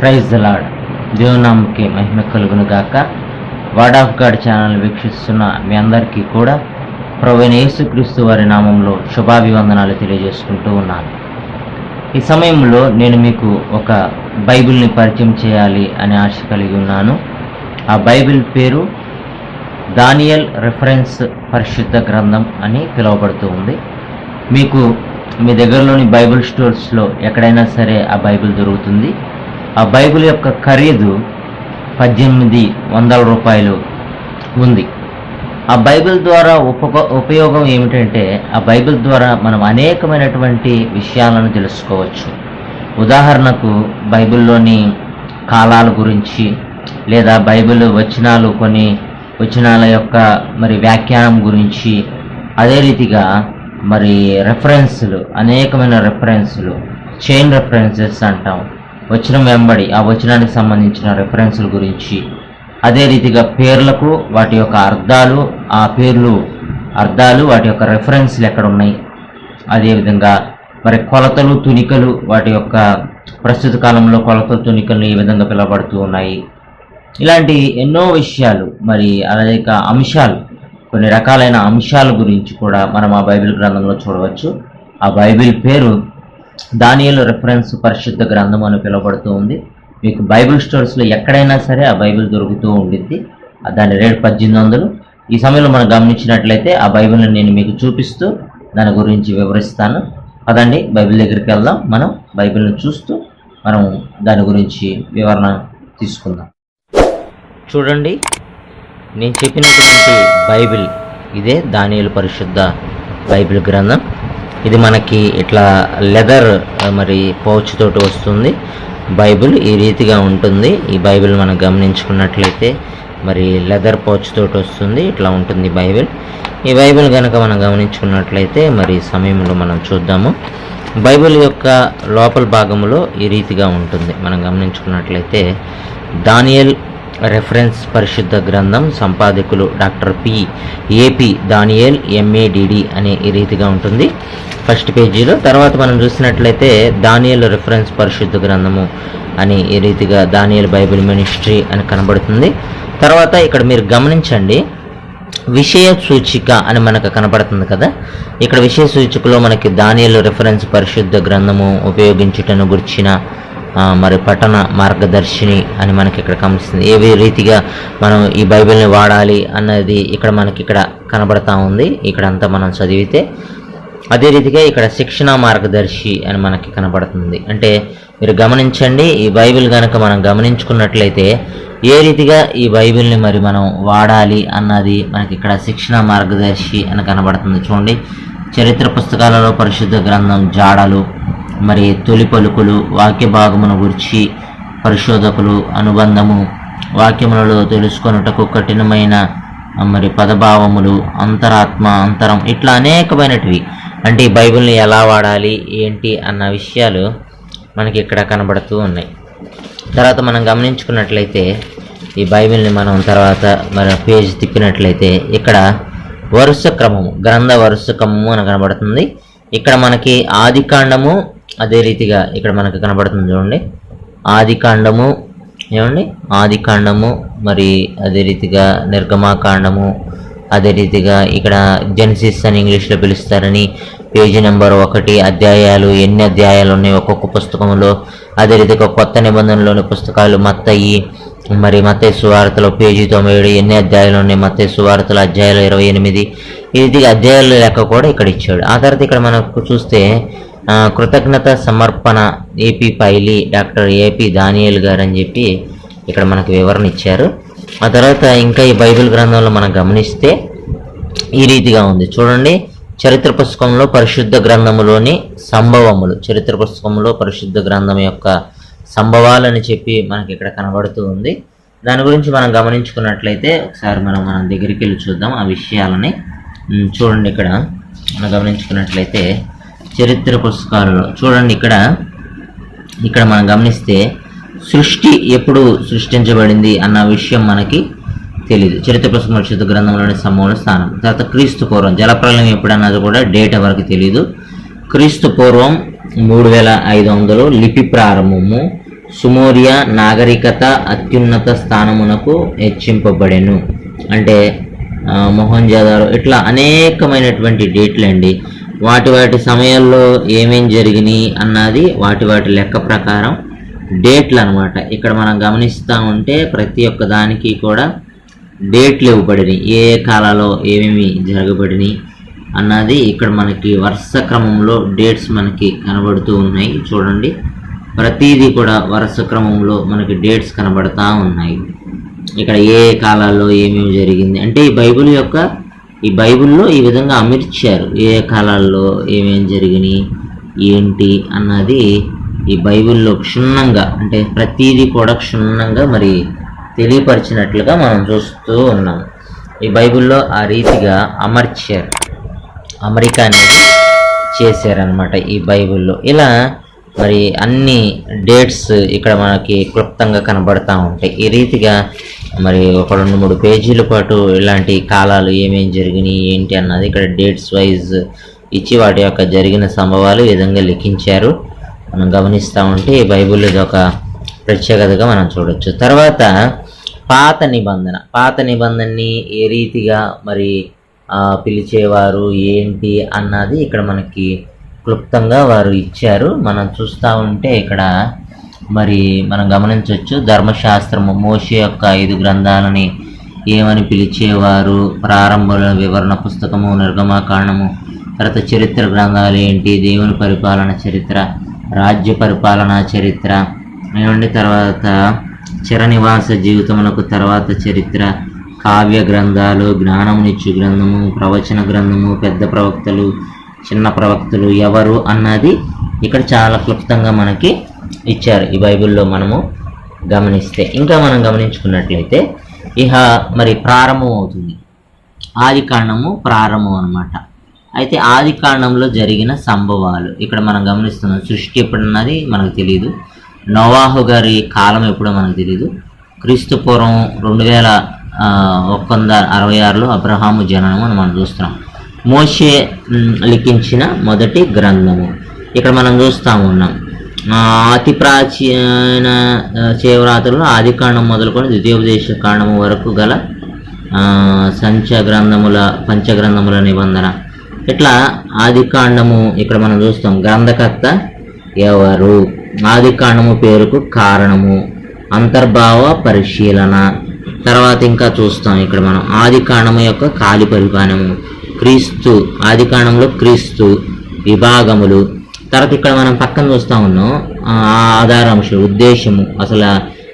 Praise lord దేవునామకి మహిమ కలుగును గాక ward of God channel వీక్షిస్తున్న మీ అందరికీ కూడా ప్రవీణ యేసుక్రీస్తు వారి నామంలో శుభాభివందనాలు తెలియజేసుకుంటూ ఉన్నాను. ఈ సమయంలో నేను మీకు ఒక బైబిల్ని పరిచయం చేయాలి అనే ఆశ కలిగి ఉన్నాను. ఆ బైబిల్ పేరు దానియల్ రెఫరెన్స్ పరిశుద్ధ గ్రంథం అని పిలువబడుతూ ఉంది. మీకు మీ దగ్గరలోని బైబిల్ స్టోర్స్లో ఎక్కడైనా సరే ఆ బైబిల్ దొరుకుతుంది. ఆ బైబిల్ యొక్క ఖరీదు పద్దెనిమిది వందల రూపాయలు ఉంది. ఆ బైబిల్ ద్వారా ఉప ఉపయోగం ఏమిటంటే ఆ బైబిల్ ద్వారా మనం అనేకమైనటువంటి విషయాలను తెలుసుకోవచ్చు. ఉదాహరణకు బైబిల్లోని కాలాల గురించి లేదా బైబిల్ వచనాలు కొన్ని వచనాల యొక్క మరి వ్యాఖ్యానం గురించి అదే రీతిగా మరి రెఫరెన్స్లు అనేకమైన రెఫరెన్స్లు చైన్ రెఫరెన్సెస్ అంటాం. వచనం వెంబడి ఆ వచనానికి సంబంధించిన రెఫరెన్స్ల గురించి. అదే రీతిగా పేర్లకు వాటి యొక్క అర్థాలు ఆ పేర్లు అర్థాలు వాటి యొక్క రెఫరెన్స్లు ఎక్కడ ఉన్నాయి? అదేవిధంగా మరి కొలతలు తునికలు వాటి యొక్క ప్రస్తుత కాలంలో కొలతలు తునికలు ఈ విధంగా పిలవబడుతూ ఉన్నాయి. ఇలాంటి ఎన్నో విషయాలు మరి అనేక అంశాలు కొన్ని రకాలైన అంశాల గురించి కూడా మనం ఆ బైబిల్ గ్రంథంలో చూడవచ్చు. ఆ బైబిల్ పేరు దానియలు రెఫరెన్స్ పరిశుద్ధ గ్రంథం అని పిలువబడుతూ ఉంది. మీకు బైబిల్ స్టోర్స్లో ఎక్కడైనా సరే ఆ బైబిల్ దొరుకుతూ ఉండిద్ది. దాని రేటు పద్దెనిమిది వందలు. ఈ సమయంలో మనం గమనించినట్లయితే ఆ బైబిల్ని నేను మీకు చూపిస్తూ దాని గురించి వివరిస్తాను. పదండి బైబిల్ దగ్గరికి వెళ్దాం. మనం బైబిల్ని చూస్తూ మనం దాని గురించి వివరణ తీసుకుందాం. చూడండి నేను చెప్పినటువంటి బైబిల్ ఇదే దానియలు పరిశుద్ధ బైబిల్ గ్రంథం. ఇది మనకి ఇట్లా లెదర్ మరి పౌచ్ తోటి వస్తుంది. బైబిల్ ఈ రీతిగా ఉంటుంది. ఈ బైబిల్ మనం గమనించుకున్నట్లయితే మరి లెదర్ పౌచ్ తోటి వస్తుంది. ఇట్లా ఉంటుంది బైబిల్. ఈ బైబిల్ కనుక మనం గమనించుకున్నట్లయితే మరి సమయంలో మనం చూద్దాము. బైబిల్ యొక్క లోపల భాగంలో ఈ రీతిగా ఉంటుంది. మనం గమనించుకున్నట్లయితే దానియల్ రెఫరెన్స్ పరిశుద్ధ గ్రంథం సంపాదకులు doctor P. AP Daniel MADD అనే ఈ రీతిగా ఉంటుంది. ఫస్ట్ పేజీలో. తర్వాత మనం చూసినట్లయితే దానియల్ రిఫరెన్స్ పరిశుద్ధ గ్రంథము అని ఈ రీతిగా దానియల్ బైబిల్ మినిస్ట్రీ అని కనబడుతుంది. తర్వాత ఇక్కడ మీరు గమనించండి. విషయ సూచిక అని మనకు కనపడుతుంది కదా. ఇక్కడ విషయ సూచికలో మనకి దానియలు రిఫరెన్స్ పరిశుద్ధ గ్రంథము ఉపయోగించుటను గుర్చిన మరి పఠన మార్గదర్శిని అని మనకి ఇక్కడ కనిపిస్తుంది. ఏ రీతిగా మనం ఈ బైబిల్ని వాడాలి అన్నది ఇక్కడ మనకి ఇక్కడ కనబడతా ఉంది. ఇక్కడ అంతా మనం చదివితే అదే రీతిగా ఇక్కడ శిక్షణ మార్గదర్శి అని మనకి కనబడుతుంది. అంటే మీరు గమనించండి ఈ బైబిల్ కనుక మనం గమనించుకున్నట్లయితే ఏ రీతిగా ఈ బైబిల్ని మరి మనం వాడాలి అన్నది మనకి ఇక్కడ శిక్షణ మార్గదర్శి అని కనబడుతుంది. చూడండి చరిత్ర పుస్తకాలలో పరిశుద్ధ గ్రంథం జాడలు మరి తొలి పలుకులు వాక్య భాగమును గురించి పరిశోధకులు అనుబంధము వాక్యములలో తెలుసుకొనుటకు కఠినమైన మరి పదభావములు అంతరాత్మ అంతరం ఇట్లా అనేకమైనటివి. అంటే ఈ బైబిల్ని ఎలా వాడాలి ఏంటి అన్న విషయాలు మనకి ఇక్కడ కనబడుతూ ఉన్నాయి. తర్వాత మనం గమనించుకున్నట్లయితే ఈ బైబిల్ని మనం తర్వాత మన పేజ్ తిప్పినట్లయితే ఇక్కడ వరుస క్రమము గ్రంథ వరుస క్రమము అని కనబడుతుంది. ఇక్కడ మనకి ఆది కాండము అదే రీతిగా ఇక్కడ మనకు కనబడుతుంది చూడండి. ఆది కాండము ఏమండి? ఆది కాండము మరి అదే రీతిగా నిర్గమాకాండము అదే రీతిగా ఇక్కడ జెన్సిస్ అని ఇంగ్లీష్లో పిలుస్తారని పేజీ నెంబర్ ఒకటి అధ్యాయాలు ఎన్ని అధ్యాయాలు ఉన్నాయి ఒక్కొక్క పుస్తకంలో. అదే రీతిగా కొత్త నిబంధనలోని పుస్తకాలు మత్తయి మరి మత్తయ్య సువార్తలో పేజీ తొంభై ఏడు ఎన్ని అధ్యాయాలు ఉన్నాయి? మత్తయ్య సువార్తల అధ్యాయాలు ఇరవై ఎనిమిది. ఇది అధ్యాయాల లెక్క కూడా ఇక్కడ ఇచ్చాడు. ఆ తర్వాత ఇక్కడ మనకు చూస్తే కృతజ్ఞత సమర్పణ AP Paily doctor AP Daniel గారు అని చెప్పి ఇక్కడ మనకు వివరణ ఇచ్చారు. ఆ తర్వాత ఇంకా ఈ బైబిల్ గ్రంథంలో మనం గమనిస్తే ఈ రీతిగా ఉంది. చూడండి చరిత్ర పుస్తకంలో పరిశుద్ధ గ్రంథములోని సంభవములు చరిత్ర పుస్తకంలో పరిశుద్ధ గ్రంథం యొక్క సంభవాలని చెప్పి మనకి ఇక్కడ కనబడుతూ ఉంది. దాని గురించి మనం గమనించుకున్నట్లయితే ఒకసారి మనం మన దగ్గరికి వెళ్ళి చూద్దాం ఆ విషయాలని. చూడండి ఇక్కడ మనం గమనించుకున్నట్లయితే చరిత్ర పుస్తకాలలో చూడండి ఇక్కడ. ఇక్కడ మనం గమనిస్తే సృష్టి ఎప్పుడు సృష్టించబడింది అన్న విషయం మనకి తెలియదు చరిత్ర పుస్తకం పరిశుద్ధ గ్రంథంలోని సమూల స్థానం. తర్వాత క్రీస్తు పూర్వం. జలప్రలయం ఎప్పుడన్నది కూడా డేట్ ఎవరికి తెలియదు క్రీస్తు పూర్వం మూడు వేల ఐదు వందలు లిపి ప్రారంభము. సుమోరియా నాగరికత అత్యున్నత స్థానమునకు హెచ్చింపబడెను. అంటే ఆ, ఇట్లా అనేకమైనటువంటి డేట్లు అండి వాటి వాటి సమయాల్లో ఏమేం జరిగినాయి అన్నది వాటి వాటి లెక్క ప్రకారం డేట్లు అన్నమాట. ఇక్కడ మనం గమనిస్తూ ఉంటే ప్రతి ఒక్క దానికి కూడా డేట్లు ఇవ్వబడినాయి. ఏ కాలాలో ఏమేమి జరగబడినాయి అన్నది ఇక్కడ మనకి వరుస క్రమంలో డేట్స్ మనకి కనబడుతూ ఉన్నాయి. చూడండి. ప్రతిదీ కూడా వరుస క్రమంలో మనకి డేట్స్ కనబడతా ఉన్నాయి. ఇక్కడ ఏ ఏ కాలాల్లో ఏమేమి జరిగింది అంటే ఈ బైబిల్ యొక్క ఈ బైబిల్లో ఈ విధంగా అమర్చారు. ఏ కాలాల్లో ఏమేమి జరిగినాయి ఏంటి అన్నది ఈ బైబిల్లో క్షుణ్ణంగా అంటే ప్రతిదీ కూడా క్షుణ్ణంగా మరి తెలియపరిచినట్లుగా మనం చూస్తూ ఉన్నాం. ఈ బైబిల్లో ఆ రీతిగా అమర్చారు. అమెరికా అనేది చేశారనమాట ఈ బైబిల్లో. ఇలా మరి అన్ని డేట్స్ ఇక్కడ మనకి క్లుప్తంగా కనబడతా ఉంటాయి. ఈ రీతిగా మరి ఒక రెండు మూడు పేజీల పాటు ఇలాంటి కాలాలు ఏమేమి జరిగినాయి ఏంటి అన్నది ఇక్కడ డేట్స్ వైజ్ ఇచ్చి వాటి యొక్క జరిగిన సంభవాలు ఈ విధంగా లిఖించారు. మనం గమనిస్తూ ఉంటే ఈ బైబిల్ ఇది ఒక ప్రత్యేకతగా మనం చూడొచ్చు. తర్వాత పాత నిబంధన. పాత నిబంధనని ఏ రీతిగా మరి పిలిచేవారు ఏంటి అన్నది ఇక్కడ మనకి క్లుప్తంగా వారు ఇచ్చారు. మనం చూస్తూ ఉంటే ఇక్కడ మరి మనం గమనించవచ్చు ధర్మశాస్త్రము మోషే యొక్క ఐదు గ్రంథాలని ఏమని పిలిచేవారు? ప్రారంభంలో వివరణ పుస్తకము నిర్గమాకాండము తర్వాత చరిత్ర గ్రంథాలు ఏంటి? దేవుని పరిపాలన చరిత్ర రాజ్య పరిపాలన చరిత్ర ఏమండి తర్వాత? చిరనివాస జీవితమునకు తర్వాత చరిత్ర కావ్య గ్రంథాలు జ్ఞానమునిచ్చు గ్రంథము ప్రవచన గ్రంథము పెద్ద ప్రవక్తలు చిన్న ప్రవక్తలు ఎవరు అన్నది ఇక్కడ చాలా క్లుప్తంగా మనకి ఇచ్చారు ఈ బైబిల్లో మనము గమనిస్తే. ఇంకా మనం గమనించుకున్నట్లయితే ఇహ మరి ప్రారంభం అవుతుంది. ఆది కాండము ప్రారంభం అనమాట అయితే ఆది కాండంలో జరిగిన సంభవాలు ఇక్కడ మనం గమనిస్తున్నాం సృష్టి ఎప్పుడన్నది మనకు తెలియదు నోవాహు గారి కాలం ఎప్పుడో మనకు తెలియదు క్రీస్తు పూర్వం రెండు వేల ఒక్క వంద అరవై ఆరులో అబ్రహాము జననం అని మనం చూస్తున్నాం. మోషే లిఖించిన మొదటి గ్రంథము. ఇక్కడ మనం చూస్తూ ఉన్నాం. అతి ప్రాచీన ఆ, ఆది కాండం మొదలుకొని ద్వితీయోపదేశ కాండము వరకు గల సంచ గ్రంథముల పంచగ్రంథముల నిబంధన. ఇట్లా ఆది కాండము ఇక్కడ మనం చూస్తాం. గ్రంథకర్త ఎవరు? ఆది కాండము పేరుకు కారణము. అంతర్భావ పరిశీలన. తర్వాత ఇంకా చూస్తాం ఇక్కడ మనం. ఆది కాండము యొక్క కాలి పరిపాలనము. క్రీస్తు ఆది కాండంలో క్రీస్తు విభాగములు. తర్వాత ఇక్కడ మనం పక్కన చూస్తూ ఉన్నాం ఆ ఆధారాంశాలు ఉద్దేశము అసలు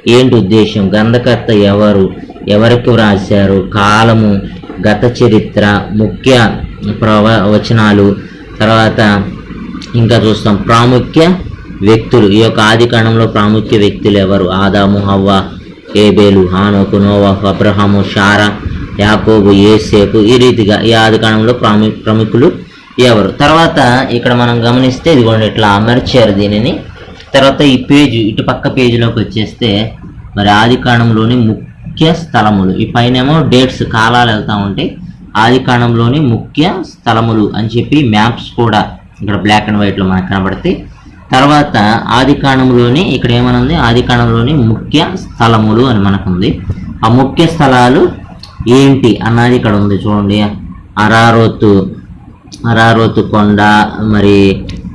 ఏంటి ఉద్దేశం గ్రంథకర్త ఎవరు ఎవరికి వ్రాశారు కాలము గత చరిత్ర ముఖ్య ప్రవచనాలు తర్వాత ఇంకా చూస్తాం ప్రాముఖ్య వ్యక్తులు ఈ యొక్క ఆది కాండంలో ప్రాముఖ్య వ్యక్తులు ఎవరు? ఆదాము హవ్వ ఏబేలు హానోకు నోవా అబ్రహాము షారా యాకోబు ఏసేపు ఈ రీతిగా ఈ ఆదికాండంలో ప్రాము ప్రముఖులు ఎవరు? తర్వాత ఇక్కడ మనం గమనిస్తే ఇదిగోండి ఇట్లా అమర్చారు దీనిని. తర్వాత ఈ పేజీ ఇటు పక్క పేజీలోకి వచ్చేస్తే మరి ఆదికాండంలోని ముఖ్య స్థలములు. ఈ పైనేమో డేట్స్ కాలాలు వెళ్తా ఉంటాయి. ఆదికాండంలోని ముఖ్య స్థలములు అని చెప్పి మ్యాప్స్ కూడా ఇక్కడ బ్లాక్ అండ్ వైట్లో మనకు కనబడతాయి. తర్వాత ఆదికాండంలోని ఇక్కడ ఏమనుంది? ఆదికాండంలోని ముఖ్య స్థలములు అని మనకుంది. ఆ ముఖ్య స్థలాలు ఏంటి అన్నది ఇక్కడ ఉంది చూడండి. అరారోతు అరారోతు కొండ మరి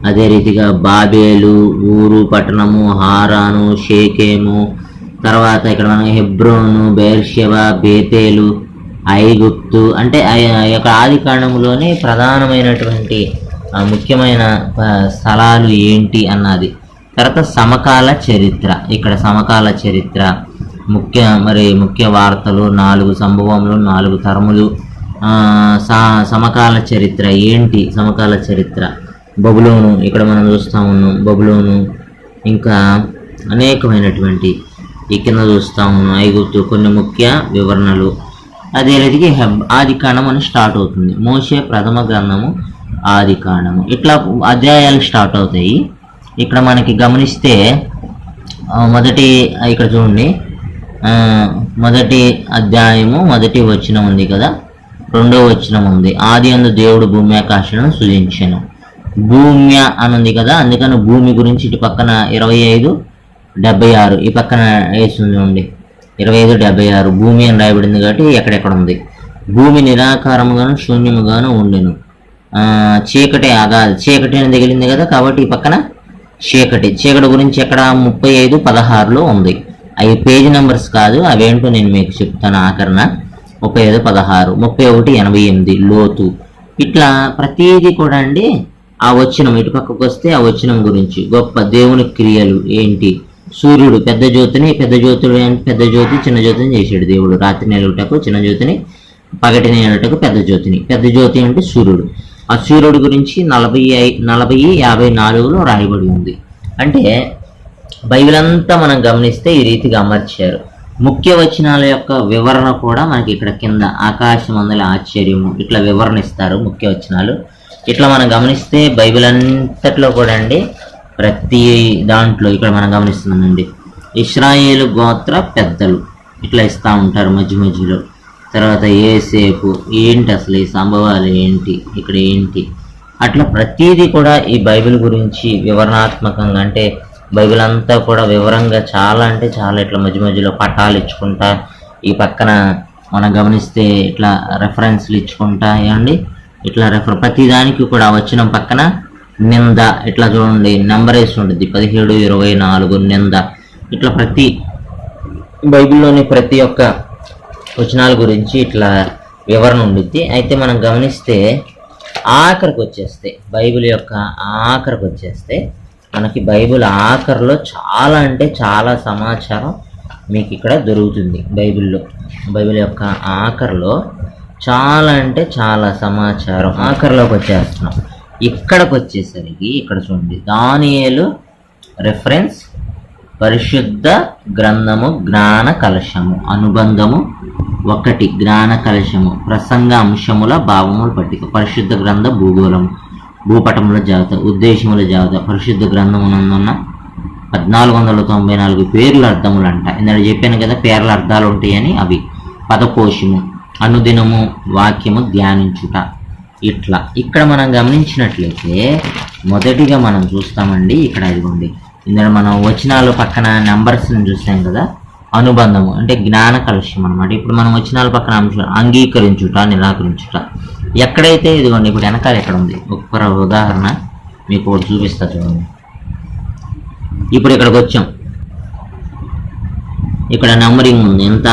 అదే రీతిగా బాబేలు ఊరు పట్టణము హారాను షేకేము తర్వాత ఇక్కడ మనం హెబ్రోను బేర్షెవ బేతేలు ఐగుప్తు అంటే ఆ యొక్క ఆది కాండంలోనే ప్రధానమైనటువంటి ముఖ్యమైన స్థలాలు ఏంటి అన్నది. తర్వాత సమకాల చరిత్ర ఇక్కడ సమకాల చరిత్ర. ముఖ్య మరి ముఖ్య వార్తలు నాలుగు సంభవములు నాలుగు తరములు. స- సమకాల చరిత్ర ఏంటి? సమకాల చరిత్ర. బబులోను ఇక్కడ మనం చూస్తూ ఉన్నాం. బబులోను ఇంకా అనేకమైనటువంటి ఈ కింద చూస్తూ ఉన్నాం. ఐగుప్తు కొన్ని ముఖ్య వివరణలు. అదే రీతికి హెబ్ ఆది కాండం అని స్టార్ట్ అవుతుంది. మోసే ప్రథమ గ్రంథము ఆది కాండము. ఇట్లా అధ్యాయాలు స్టార్ట్ అవుతాయి. ఇక్కడ మనకి గమనిస్తే మొదటి ఇక్కడ చూడండి. మొదటి అధ్యాయము మొదటి వచనం ఉంది కదా? రెండో వచనం ఉంది. ఆది అందు దేవుడు భూమి ఆకాశాలను సృజించాను. భూమ్య అని ఉంది కదా? అందుకని భూమి గురించి ఇటు పక్కన ఇరవై ఐదు డెబ్బై ఆరు. ఈ పక్కన వేసింది ఉండి ఇరవై ఐదు డెబ్బై ఆరు. భూమి అని రాయబడింది కాబట్టి ఎక్కడెక్కడ ఉంది? భూమి నిరాకారముగాను శూన్యముగాను ఉండెను. చీకటి అగాది చీకటి అని తగిలింది కదా? కాబట్టి ఈ పక్కన చీకటి. చీకటి గురించి ఎక్కడ? ముప్పై ఐదు పదహారులో ఉంది. అవి పేజీ నెంబర్స్ కాదు అవేంటో నేను మీకు చెప్తాను. ఆఖరణ ముప్పై ఐదు పదహారు ముప్పై ఒకటి ఎనభై ఎనిమిది లోతు. ఇట్లా ప్రతిదీ కూడా అండి ఆ వచనం ఇటు పక్కకు వస్తే ఆ వచనం గురించి. గొప్ప దేవుని క్రియలు ఏంటి? సూర్యుడు పెద్ద జ్యోతిని పెద్ద జ్యోతుడు పెద్ద జ్యోతి చిన్న జ్యోతిని చేశాడు దేవుడు. రాత్రి నెలటకు చిన్న జ్యోతిని పగటి నెలటకు పెద్ద జ్యోతిని. పెద్ద జ్యోతి అంటే సూర్యుడు. ఆ సూర్యుడు గురించి నలభై ఐ నలభై యాభై నాలుగులో రాయబడి ఉంది. అంటే బైబిల్ అంతా మనం గమనిస్తే ఈ రీతిగా అమర్చారు. ముఖ్య వచనాల యొక్క వివరణ కూడా మనకి ఇక్కడ కింద ఆకాశం ఆశ్చర్యము. ఇట్లా వివరణ ఇస్తారు ముఖ్య వచనాలు. ఇట్లా మనం గమనిస్తే బైబిల్ అంతట్లో కూడా అండి ప్రతి దాంట్లో ఇక్కడ మనం గమనిస్తున్నామండి ఇస్రాయేల్ గోత్ర పెద్దలు. ఇట్లా ఇస్తూ ఉంటారు మధ్య మధ్యలో. తర్వాత ఏసేపు ఏంటి అసలు ఈ సంభవాలు ఏంటి ఇక్కడ ఏంటి? అట్లా ప్రతీది కూడా ఈ బైబిల్ గురించి వివరణాత్మకంగా అంటే బైబిల్ అంతా కూడా వివరంగా చాలా అంటే చాలా ఇట్లా మధ్య మధ్యలో పటాలు ఇచ్చుకుంటా ఈ పక్కన మనం గమనిస్తే ఇట్లా రెఫరెన్స్లు ఇచ్చుకుంటా ఏమండి? ఇట్లా రెఫర్ ప్రతి దానికి కూడా వచ్చిన పక్కన నింద ఇట్లా చూడండి నెంబర్ వేసి ఉంటుంది పదిహేడు ఇరవై నాలుగు నింద. ఇట్లా ప్రతి బైబిల్లోని ప్రతి ఒక్క వచనాల గురించి ఇట్లా వివరణ ఉండిద్ది. అయితే మనం గమనిస్తే ఆఖరికి వచ్చేస్తే బైబిల్ యొక్క ఆఖరికి వచ్చేస్తే మనకి బైబిల్ ఆఖరిలో చాలా అంటే చాలా సమాచారం మీకు ఇక్కడ దొరుకుతుంది బైబిల్లో. బైబిల్ యొక్క ఆఖరిలో చాలా అంటే చాలా సమాచారం. ఆఖరిలోకి వచ్చేస్తున్నాం. ఇక్కడికి వచ్చేసరికి ఇక్కడ చూడండి. దానియేలు రెఫరెన్స్ పరిశుద్ధ గ్రంథము జ్ఞాన కలశము అనుబంధము ఒకటి జ్ఞాన కలశము ప్రసంగ అంశముల భావముల పట్టిక పరిశుద్ధ గ్రంథ భూగోళము. భూపటముల జాబితా ఉద్దేశముల జాబితా పరిశుద్ధ గ్రంథమునందున్న పద్నాలుగు వందల తొంభై నాలుగు పేర్ల అర్థములు అంట ఇందాక చెప్పాను కదా పేర్ల అర్థాలు ఉంటాయని అవి. పదకోశము అనుదినము వాక్యము ధ్యానించుట. ఇట్లా. ఇక్కడ మనం గమనించినట్లయితే మొదటిగా మనం చూస్తామండి ఇక్కడ ఇదిగోండి. ఇందులో మనం వచనాలు పక్కన నెంబర్స్ని చూసాం కదా అనుబంధము అంటే జ్ఞాన కలుష్యం అనమాట ఇప్పుడు మనం వచనాల పక్కన అంశం అంగీకరించుట నిరాకరించుట. ఎక్కడైతే ఇదిగోండి ఇప్పుడు వెనకాల ఎక్కడ ఉంది? ఒక్క ఉదాహరణ మీకు ఒకటి చూపిస్తా చూడండి. ఇప్పుడు ఇక్కడికి వచ్చాం. ఇక్కడ నెంబరింగ్ ఉంది. ఎంత?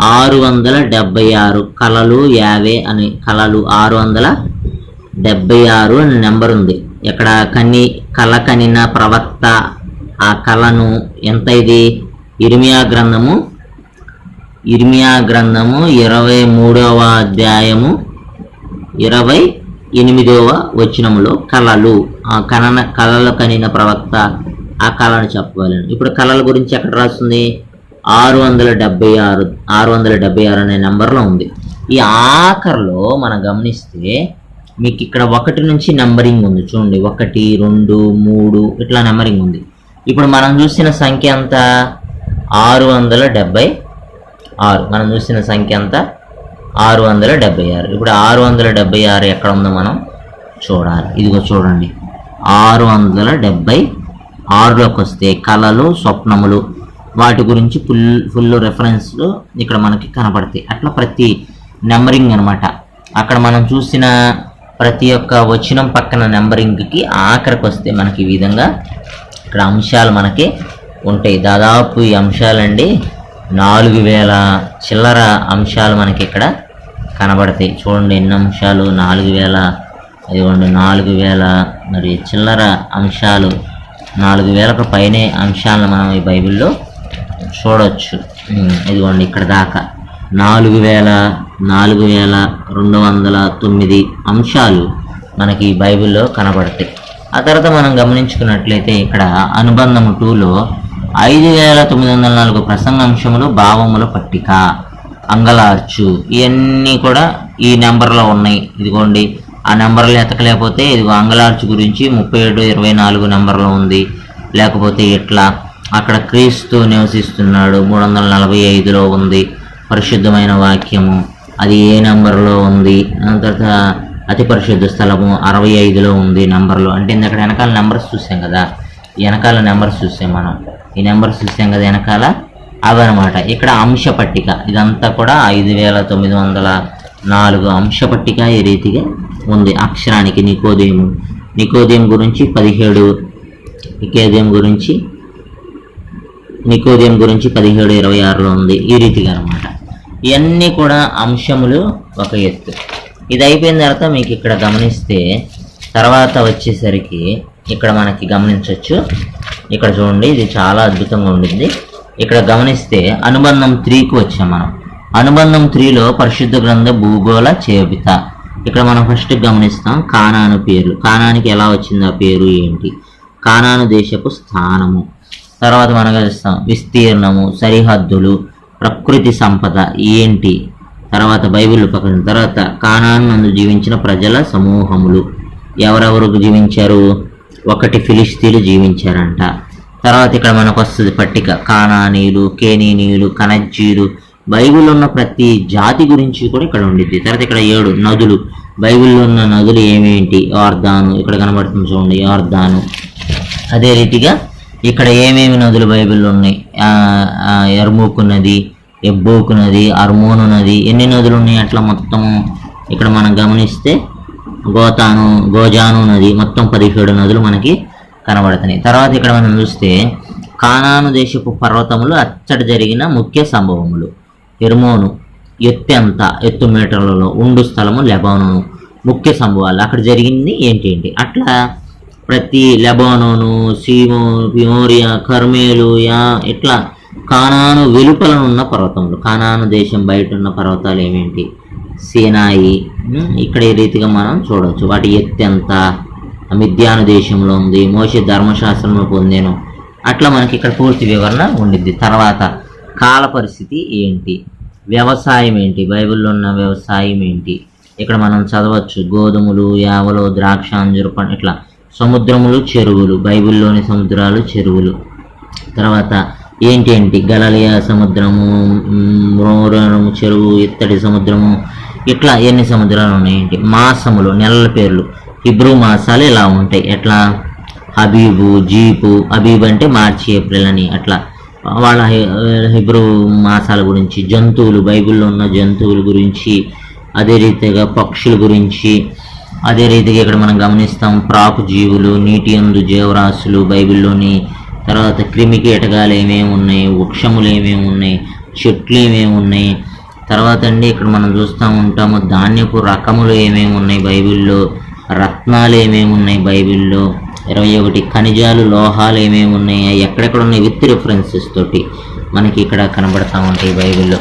ఆరు వందల డెబ్బై ఆరు కళలు యాభై అని కళలు ఆరు వందల డెబ్బై ఆరు అని నెంబర్ ఉంది. ఇక్కడ కన్ని కళ కనిన ప్రవక్త ఆ కళను ఎంత ఇది? ఇర్మియా గ్రంథము ఇర్మియా గ్రంథము ఇరవై మూడవ అధ్యాయము ఇరవై ఎనిమిదవ వచనములో కళలు. ఆ కనన కళలు కనిన ప్రవక్త ఆ కళను చెప్పగలను. ఇప్పుడు కళల గురించి ఎక్కడ రాస్తుంది? ఆరు వందల డెబ్బై ఆరు ఆరు వందల డెబ్బై ఆరు అనే నెంబర్లో ఉంది. ఈ ఆఖరిలో మనం గమనిస్తే మీకు ఇక్కడ ఒకటి నుంచి నెంబరింగ్ ఉంది. చూడండి ఒకటి రెండు మూడు ఇట్లా నెంబరింగ్ ఉంది. ఇప్పుడు మనం చూసిన సంఖ్య ఎంత? ఆరు వందల డెబ్బై ఆరు మనం చూసిన సంఖ్య ఎంత? ఆరు వందల డెబ్బై ఆరు. ఇప్పుడు ఆరు వందల డెబ్బై ఆరు ఎక్కడ ఉందో మనం చూడాలి. ఇదిగో చూడండి. ఆరు వందల డెబ్బై ఆరులోకి వస్తే కళలు స్వప్నములు వాటి గురించి ఫుల్ ఫుల్ రెఫరెన్స్లు ఇక్కడ మనకి కనపడతాయి. అట్లా ప్రతి నెంబరింగ్ అనమాట అక్కడ మనం చూసిన ప్రతి ఒక్క వచనం పక్కన నెంబరింగ్కి ఆఖరికి వస్తే మనకి ఈ విధంగా ఇక్కడ అంశాలు మనకి ఉంటాయి. దాదాపు ఈ అంశాలండి నాలుగు వేల చిల్లర అంశాలు మనకి ఇక్కడ కనబడతాయి. చూడండి ఎన్ని అంశాలు? నాలుగు వేల ఇదిగోండి నాలుగు వేల మరి చిల్లర అంశాలు. నాలుగు వేలకు పైనే అంశాలను మనం ఈ బైబిల్లో చూడవచ్చు ఇదిగోండి ఇక్కడ దాకా. నాలుగు వేల నాలుగు వేల రెండు వందల తొమ్మిది అంశాలు మనకి ఈ బైబిల్లో కనబడతాయి. ఆ తర్వాత మనం గమనించుకున్నట్లయితే ఇక్కడ అనుబంధము టూలో ఐదు వేల తొమ్మిది వందల నాలుగు ప్రసంగ అంశములు భావముల పట్టిక అంగలార్చు. ఇవన్నీ కూడా ఈ నెంబర్లో ఉన్నాయి. ఇదిగోండి ఆ నెంబర్లు ఎతకలేకపోతే ఇదిగో అంగలార్చు గురించి ముప్పై ఏడు ఇరవై నాలుగు నెంబర్లో ఉంది. లేకపోతే ఇట్లా అక్కడ క్రీస్తు నివసిస్తున్నాడు. మూడు వందల నలభై ఐదులో ఉంది. పరిశుద్ధమైన వాక్యము. అది ఏ నెంబర్లో ఉంది? తర్వాత అతి పరిశుద్ధ స్థలము అరవై ఐదులో ఉంది నెంబర్లో. అంటే ఇందాక వెనకాల నెంబర్స్ చూసాం కదా? వెనకాల నెంబర్స్ చూసాం మనం. ఈ నెంబర్ చూసాం కదా వెనకాల? అవన్నమాట ఇక్కడ అంశ పట్టిక. ఇదంతా కూడా ఐదు వేల తొమ్మిది వందల నాలుగు అంశ పట్టిక ఈ రీతిగా ఉంది. అక్షరానికి నికోదయం. నికోదయం గురించి పదిహేడు నికోదయం గురించి నికోదయం గురించి పదిహేడు ఇరవై ఆరులో ఉంది ఈ రీతిగా అనమాట ఇవన్నీ కూడా అంశములు ఒక ఎత్తు. ఇది అయిపోయిన తర్వాత మీకు ఇక్కడ గమనిస్తే తర్వాత వచ్చేసరికి ఇక్కడ మనకి గమనించవచ్చు. ఇక్కడ చూడండి ఇది చాలా అద్భుతంగా ఉండింది ఇక్కడ గమనిస్తే అనుబంధం త్రీకి వచ్చాం మనం. అనుబంధం త్రీలో పరిశుద్ధ గ్రంథ భూగోళ చేపిత ఇక్కడ మనం ఫస్ట్ గమనిస్తాం కానాను పేరు. కానానికి ఎలా వచ్చింది ఆ పేరు ఏంటి? కానాను దేశపు స్థానము. తర్వాత మనం గమనిస్తాం విస్తీర్ణము సరిహద్దులు ప్రకృతి సంపద ఏంటి? తర్వాత బైబిల్ పక్కన తర్వాత కానాను నందు జీవించిన ప్రజల సమూహములు. ఎవరెవరు జీవించారు? ఒకటి ఫిలిస్తీన్లు జీవించారంట. తర్వాత ఇక్కడ మనకు వస్తుంది పట్టిక. కానానీయులు కేనీనీయులు కనజ్జీలు బైబిల్లో ఉన్న ప్రతి జాతి గురించి కూడా ఇక్కడ ఉండిద్ది. తర్వాత ఇక్కడ ఏడు నదులు. బైబిల్లో ఉన్న నదులు ఏమేంటి? ఆర్దాను ఇక్కడ కనబడుతుంది చూడండి ఆర్దాను అదే రీతిగా ఇక్కడ ఏమేమి నదులు బైబిల్లో ఉన్నాయి? ఎర్మోకు ఎర్మూకు నది ఎబ్బోకు నది అర్మోను నది ఎన్ని నదులు ఉన్నాయి అట్లా మొత్తం ఇక్కడ మనం గమనిస్తే గోతాను గోజాను నది మొత్తం పదిహేడు నదులు మనకి కనబడుతున్నాయి. తర్వాత ఇక్కడ మనం చూస్తే కానాను దేశపు పర్వతములు అచ్చట జరిగిన ముఖ్య సంభవములు. ఎర్మోను ఎత్తు ఎంత ఎత్తు మీటర్లలో ఉండు స్థలము లెబానోను ముఖ్య సంభవాలు. అక్కడ జరిగింది ఏంటి ఏంటి? అట్లా ప్రతి లెబానోను సీమో పిమోరియా కర్మేలు యా ఇట్లా కానాను వెలుపలనున్న పర్వతములు. కానాను దేశం బయట ఉన్న పర్వతాలు ఏమేంటి? సీనాయి. ఇక్కడ ఈ రీతిగా మనం చూడవచ్చు. వాటి ఎత్తు ఎంత? మిథ్యాను దేశంలో ఉంది. మోసే ధర్మశాస్త్రంలో పొందాను. అట్లా మనకి ఇక్కడ పూర్తి వివరణ ఉండిద్ది. తర్వాత కాల పరిస్థితి ఏంటి? వ్యవసాయం ఏంటి? బైబిల్లో ఉన్న వ్యవసాయం ఏంటి? ఇక్కడ మనం చదవచ్చు. గోధుమలు యావలు ద్రాక్ష అంజురు పండు ఇట్లా. సముద్రములు చెరువులు. బైబిల్లోని సముద్రాలు చెరువులు. తర్వాత ఏంటేంటి గలలియ సముద్రము మ్, మ్రోరము చెరువు ఇత్తడి సముద్రము ఇట్లా ఎన్ని సముద్రాలు ఉన్నాయండి మాసములు నెలల పేర్లు. ఇబ్రూ మాసాలు ఇలా ఉంటాయి? ఎట్లా? హబీబు జీపు హబీబ్ అంటే మార్చి ఏప్రిల్ అని అట్లా. వాళ్ళ హిబ్రూ మాసాల గురించి జంతువులు బైబిల్లో ఉన్న జంతువుల గురించి అదే రీతిగా పక్షుల గురించి అదే రీతిగా ఇక్కడ మనం గమనిస్తాం ప్రాకు జీవులు నీటి అందు జీవరాశులు బైబిల్లోని తర్వాత క్రిమి కీటకాలు ఏమేమి ఉన్నాయి? వృక్షములు ఏమేమి ఉన్నాయి? చెట్లు ఏమేమి ఉన్నాయి? తర్వాత అండి ఇక్కడ మనం చూస్తూ ఉంటాము ధాన్యపు రకములు ఏమేమి ఉన్నాయి బైబిల్లో? రత్నాలు ఏమేమి ఉన్నాయి బైబిల్లో? ఇరవై ఒకటి ఖనిజాలు లోహాలు ఏమేమి ఉన్నాయి? అవి ఎక్కడెక్కడ ఉన్నాయి? విత్ రిఫరెన్సెస్ తోటి మనకి ఇక్కడ కనబడతా ఉంటాయి బైబిల్లో.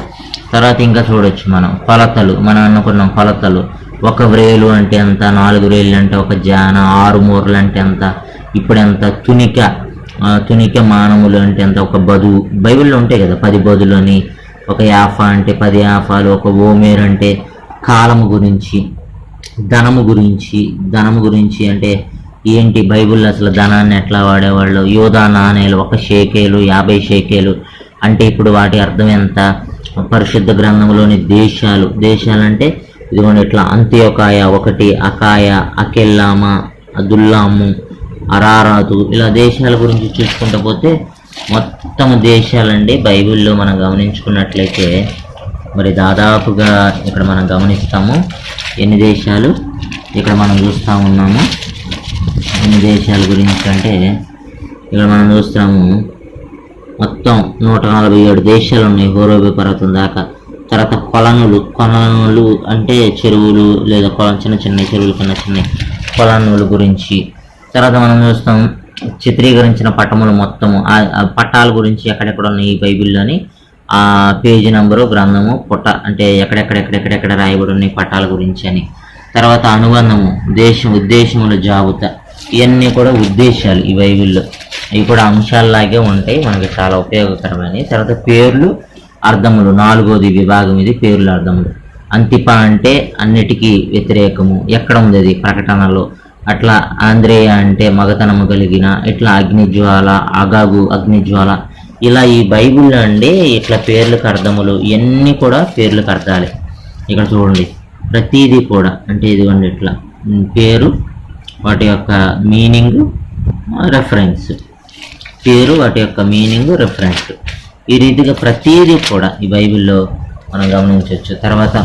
తర్వాత ఇంకా చూడొచ్చు మనం. కొలతలు మనం అనుకున్నాం కొలతలు ఒక వ్రేలు అంటే ఎంత? నాలుగు వ్రేలు అంటే ఒక జాన. ఆరు మూరలు అంటే ఎంత? ఇప్పుడు ఎంత? తునిక. తునిక మానవులు అంటే ఎంత? ఒక బదువు బైబిల్లో ఉంటాయి కదా పది బదులు అని. ఒక యాఫా అంటే పది యాఫాలు ఒక ఓమేర్ అంటే కాలము గురించి ధనము గురించి ధనము గురించి అంటే ఏంటి బైబిల్ అసలు ధనాన్ని ఎట్లా వాడేవాళ్ళు? యోధా నాణేలు ఒక షేకేలు యాభై షేకేలు అంటే ఇప్పుడు వాటి అర్థం ఎంత? పరిశుద్ధ గ్రంథంలోని దేశాలు. దేశాలంటే ఇదిగోండి ఇట్లా అంత్యోకాయ ఒకటి అకాయ అకెల్లామ అదుల్లాము అరారాతు ఇలా దేశాల గురించి చూసుకుంటూ పోతే మొత్తం దేశాలండి బైబిల్లో మనం గమనించుకున్నట్లయితే మరి దాదాపుగా ఇక్కడ మనం గమనిస్తాము. ఎన్ని దేశాలు? ఇక్కడ మనం చూస్తూ ఉన్నాము. ఎన్ని దేశాల గురించి అంటే ఇక్కడ మనం చూస్తాము. మొత్తం నూట నలభై ఏడు దేశాలు ఉన్నాయి హోరోబి పర్వతం దాకా. తర్వాత కొలనులు కొలనులు అంటే చెరువులు లేదా కొల చిన్న చిన్న చెరువులు కన్నా చిన్న కొలనుల గురించి. తర్వాత మనం చూస్తాం చిత్రీకరించిన పటములు మొత్తము. ఆ గురించి ఎక్కడెక్కడ ఉన్నాయి ఈ బైబిల్లోని? ఆ పేజీ నంబరు గ్రంథము పుట్ట అంటే ఎక్కడెక్కడెక్కడెక్కడెక్కడ రాయబడి ఉన్నాయి పట్టాల గురించి అని. తర్వాత అనుబంధము దేశం ఉద్దేశముల జాబితా. ఇవన్నీ కూడా ఉద్దేశాలు ఈ బైబిల్లో. ఇవి కూడా అంశాలలాగే ఉంటాయి మనకి చాలా ఉపయోగకరమైనవి. తర్వాత పేర్లు అర్థములు. నాలుగోది విభాగం ఇది పేర్లు అర్థములు. అంతిప అంటే అన్నిటికీ వ్యతిరేకము. ఎక్కడ ఉంది అది ప్రకటనలో? అట్లా ఆంధ్రేయ అంటే మగతనము కలిగిన ఇట్లా అగ్నిజ్వాల అగాగు అగ్నిజ్వాల ఇలా ఈ బైబిల్లో అండి ఇట్లా పేర్లకు అర్థములు ఇవన్నీ కూడా పేర్లకు అర్థాలే ఇక్కడ చూడండి ప్రతిదీ కూడా అంటే ఇదిగోండి ఇట్లా పేరు వాటి యొక్క మీనింగ్ రెఫరెన్స్ పేరు వాటి యొక్క మీనింగ్ రెఫరెన్స్ ఈ రీతిగా ప్రతిదీ కూడా ఈ బైబిల్లో మనం గమనించవచ్చు. తర్వాత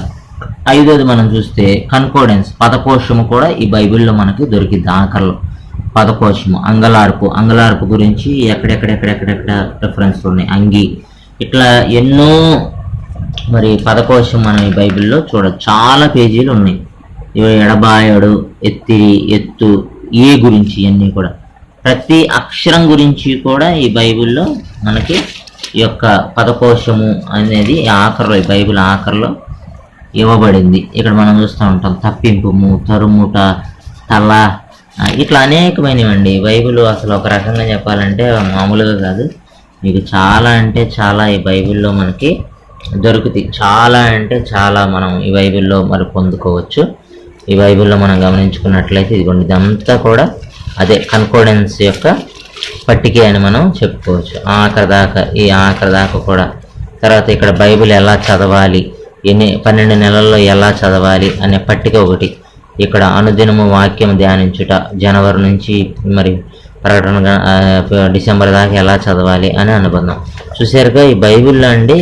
ఐదోది మనం చూస్తే కన్కోడెన్స్ పదకోశము కూడా ఈ బైబిల్లో మనకి దొరికింది ఆఖరిలో. పదకోశము అంగలార్పు. అంగలార్పు గురించి ఎక్కడెక్కడెక్కడెక్కడెక్కడ రెఫరెన్స్ ఉన్నాయి? అంగి. ఇట్లా ఎన్నో మరి పదకోశం మనం ఈ బైబిల్లో చూడ చాలా పేజీలు ఉన్నాయి. ఇవి ఎడబాయడు ఎత్తిరి ఎత్తు ఏ గురించి ఇవన్నీ కూడా. ప్రతి అక్షరం గురించి కూడా ఈ బైబిల్లో మనకి ఈ యొక్క పదకోశము అనేది ఈ ఆఖరిలో ఈ బైబిల్ ఆఖరిలో ఇవ్వబడింది. ఇక్కడ మనం చూస్తూ ఉంటాం తప్పింపుము తరుముట తల ఇట్లా అనేకమైనవండి. బైబిల్ అసలు ఒక రకంగా చెప్పాలంటే మామూలుగా కాదు. మీకు చాలా అంటే చాలా ఈ బైబిల్లో మనకి దొరుకుతాయి. చాలా అంటే చాలా మనం ఈ బైబిల్లో మరి పొందుకోవచ్చు. ఈ బైబిల్లో మనం గమనించుకున్నట్లయితే ఇదిగోండి ఇదంతా కూడా అదే కన్కోడెన్స్ యొక్క పట్టిక అని మనం చెప్పుకోవచ్చు. ఆఖరి దాకా ఈ ఆఖరి దాకా కూడా. తర్వాత ఇక్కడ బైబిల్ ఎలా చదవాలి? ఎన్ని పన్నెండు నెలల్లో ఎలా చదవాలి అనే పట్టిక ఒకటి. ఇక్కడ అనుదినము వాక్యం ధ్యానించుట జనవరి నుంచి మరి ప్రకటన డిసెంబర్ దాకా ఎలా చదవాలి అని అనుబంధం. చూసారుగా ఈ బైబిల్లో అండి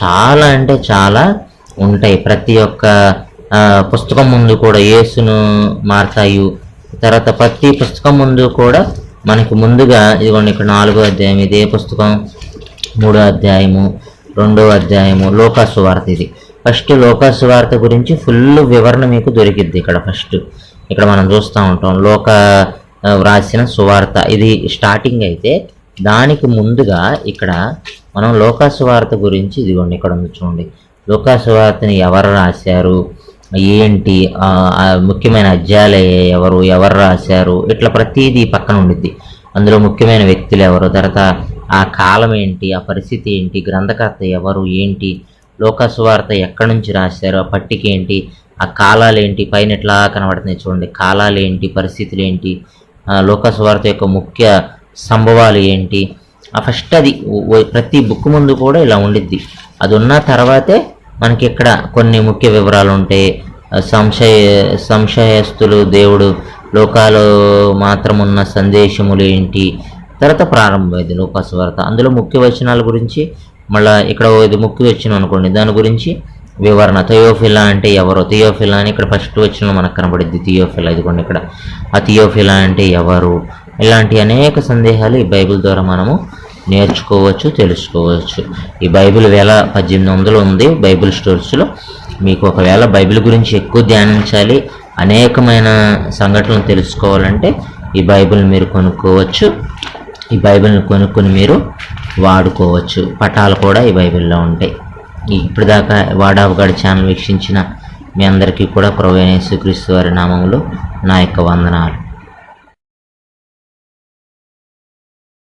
చాలా అంటే చాలా ఉంటాయి. ప్రతి ఒక్క పుస్తకం ముందు కూడా యేసును మార్తాయు తర్వాత ప్రతి పుస్తకం ముందు కూడా మనకి ముందుగా ఇదిగోండి ఇక్కడ నాలుగో అధ్యాయం ఇదే పుస్తకం మూడో అధ్యాయము రెండో అధ్యాయము లోకాసు వార్త ఇది. ఫస్ట్ లోకాసు వార్త గురించి ఫుల్ వివరణ మీకు దొరికిద్ది ఇక్కడ ఫస్ట్. ఇక్కడ మనం చూస్తూ ఉంటాం. లోక వ్రాసిన సువార్త. ఇది స్టార్టింగ్ అయితే దానికి ముందుగా ఇక్కడ మనం లోకాసు వార్త గురించి ఇదిగోండి ఇక్కడ ఉంది చూడండి. లోకాసు వార్తని ఎవరు రాశారు? ఏంటి? ముఖ్యమైన అధ్యాయాలు ఎవరు? ఎవరు రాశారు? ఇట్లా ప్రతిదీ పక్కన ఉండిద్ది. అందులో ముఖ్యమైన వ్యక్తులు ఎవరు? తర్వాత ఆ కాలం ఏంటి? ఆ పరిస్థితి ఏంటి? గ్రంథకర్త ఎవరు? ఏంటి? లోకస్వార్త ఎక్కడి నుంచి రాశారు ఆ పట్టిక ఏంటి ఆ కాలాలు ఏంటి పైన ఎట్లా కనబడుతున్నాయి చూడండి. కాలాలు ఏంటి పరిస్థితులు ఏంటి ఆ యొక్క ముఖ్య సంభవాలు ఏంటి. ఆ ఫస్ట్ అది ప్రతి బుక్ ముందు కూడా ఇలా ఉండిద్ది. అది ఉన్న తర్వాతే మనకి ఇక్కడ కొన్ని ముఖ్య వివరాలు ఉంటాయి. సంశయ సంశయస్తులు దేవుడు లోకాలు మాత్రం ఉన్న సందేశములు ఏంటి. తర్వాత ప్రారంభమైంది లోకస్వార్త అందులో ముఖ్య వచనాల గురించి మళ్ళీ ఇక్కడ ఇది ముక్కు వచ్చిన అనుకోండి. దాని గురించి వివరణ. థియోఫిలా అంటే ఎవరు? థియోఫిలా అని ఇక్కడ ఫస్ట్ వచ్చిన మనకు కనబడింది. థియోఫిలా ఇదిగోండి ఇక్కడ. ఆ థియోఫిలా అంటే ఎవరు? ఇలాంటి అనేక సందేహాలు ఈ బైబిల్ ద్వారా మనము నేర్చుకోవచ్చు తెలుసుకోవచ్చు. ఈ బైబిల్ వేల పద్దెనిమిది వందలు ఉంది. బైబిల్ స్టోర్స్లో మీకు ఒకవేళ బైబిల్ గురించి ఎక్కువ ధ్యానించాలి అనేకమైన సంఘటనలు తెలుసుకోవాలంటే ఈ బైబిల్ మీరు కొనుక్కోవచ్చు. ఈ బైబిల్ని కొనుక్కొని మీరు వాడుకోవచ్చు. పటాలు కూడా ఈ బైబిల్లో ఉంటాయి. ఇప్పటిదాకా ఇప్పుడు దాకా వాడావగాడి ఛానల్ వీక్షించిన మీ అందరికీ కూడా ప్రవేణ యేసుక్రీస్తు వారి నా యొక్క వందనాలు.